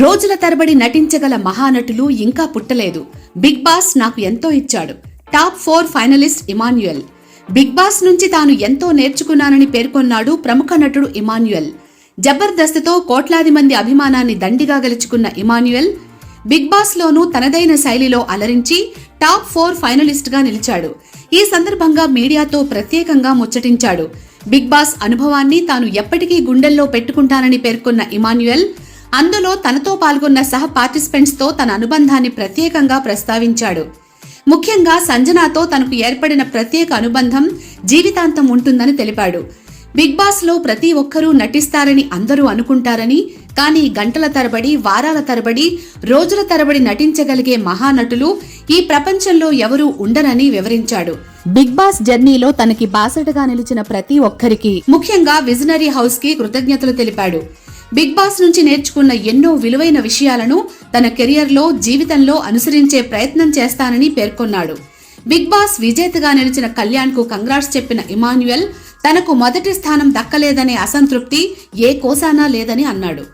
రోజుల తరబడి నటించగల మహానటులు ఇంకా పుట్టలేదు. బిగ్ బాస్ నాకు ఎంతో ఇచ్చాడు. Top four finalist Emmanuel. Bigg Boss నుంచి తాను ఎంతో నేర్చుకున్నానని పేర్కొన్నాడు ప్రముఖ నటుడు ఇమాన్యుయల్. జబర్దస్త్తో కోట్లాది మంది అభిమానాన్ని దండిగా గెలుచుకున్న ఇమాన్యుయల్ బిగ్ బాస్ లోనూ తనదైన శైలిలో అలరించి టాప్ ఫోర్ ఫైనలిస్ట్గా నిలిచాడు. ఈ సందర్భంగా మీడియాతో ప్రత్యేకంగా ముచ్చటించాడు. బిగ్ బాస్ అనుభవాన్ని తాను ఎప్పటికీ గుండెల్లో పెట్టుకుంటానని పేర్కొన్న ఇమాన్యుయల్ అందులో తనతో పాల్గొన్న సహ పార్టిసిపెంట్స్తో తన అనుబంధాన్ని ప్రత్యేకంగా ప్రస్తావించాడు. ముఖ్యంగా సంజనాతో తనకు ఏర్పడిన ప్రత్యేక అనుబంధం జీవితాంతం ఉంటుందని తెలిపాడు. బిగ్ బాస్లో ప్రతి ఒక్కరూ నటిస్తారని అందరూ అనుకుంటారని కానీ గంటల తరబడి వారాల తరబడి రోజుల తరబడి నటించగలిగే మహానటులు ఈ ప్రపంచంలో ఎవరూ ఉండరని వివరించాడు. బిగ్ బాస్ జర్నీలో తనకి బాసటగా నిలిచిన ప్రతి ఒక్కరికి ముఖ్యంగా విజనరీ హౌస్కి కృతజ్ఞతలు తెలిపాడు. బిగ్ బాస్ నుంచి నేర్చుకున్న ఎన్నో విలువైన విషయాలను తన కెరియర్లో జీవితంలో అనుసరించే ప్రయత్నం చేస్తానని పేర్కొన్నాడు. బిగ్ బాస్ విజేతగా నిలిచిన కళ్యాణ్కు కంగ్రాట్స్ చెప్పిన ఇమాన్యుయల్ తనకు మొదటి స్థానం దక్కలేదనే అసంతృప్తి ఏ కోసానా లేదని అన్నాడు.